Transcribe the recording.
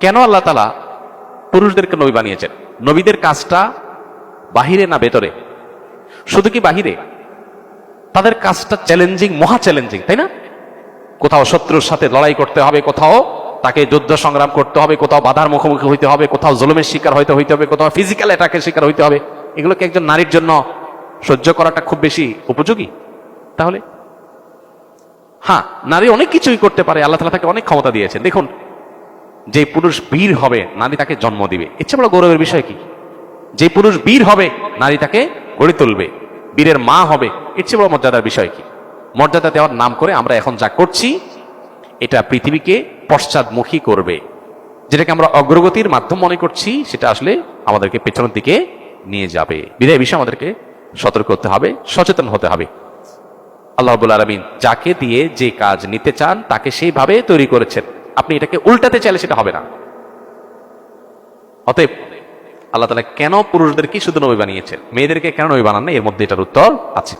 কেন আল্লাহ তালা পুরুষদেরকে নবী বানিয়েছেন? নবীদের কাজটা বাহিরে না ভেতরে? শুধু কি বাহিরে? তাদের কাজটা চ্যালেঞ্জিং মহা চ্যালেঞ্জিং তাই না? কোথাও শত্রুর সাথে লড়াই করতে হবে, কোথাও তাকে যুদ্ধ সংগ্রাম করতে হবে, কোথাও বাধার মুখোমুখি হইতে হবে, কোথাও জুলুমের শিকার হইতে হইতে হবে, কোথাও ফিজিক্যাল অ্যাটাকের শিকার হইতে হবে। এগুলোকে একজন নারীর জন্য সহ্য করাটা খুব বেশি উপযোগী। তাহলে? হ্যাঁ নারী অনেক কিছুই করতে পারে, আল্লাহ তালা তাকে অনেক ক্ষমতা দিয়েছেন। দেখুন যে পুরুষ বীর হবে, নারী তাকে জন্ম দিবে। ইচ্ছে বড় গৌরবের বিষয় কি? যে পুরুষ বীর হবে, নারী তাকে গড়ে তুলবে। বীরের মা হবে চেয়ে বড় মর্যাদার বিষয় কি? মর্যাদা দেওয়ার নাম করে আমরা এখন যা করছি, এটা পৃথিবীকে পশ্চাদমুখী করবে। যেটাকে আমরা অগ্রগতির মাধ্যম মনে করছি, সেটা আসলে আমাদেরকে পেছনের দিকে নিয়ে যাবে। বিদায় বিষয়ে আমাদেরকে সতর্ক হতে হবে, সচেতন হতে হবে। আল্লাহ রাব্বুল আলমিন যাকে দিয়ে যে কাজ নিতে চান, তাকে সেইভাবে তৈরি করেছেন। আপনি এটাকে উল্টাতে চাইলে সেটা হবে না। অতএব আল্লাহ তালা কেন পুরুষদেরকে শুধু নবী বানিয়েছেন? মেয়েদেরকে কেন নবী বানান না এর মধ্যে এটার উত্তর আছে।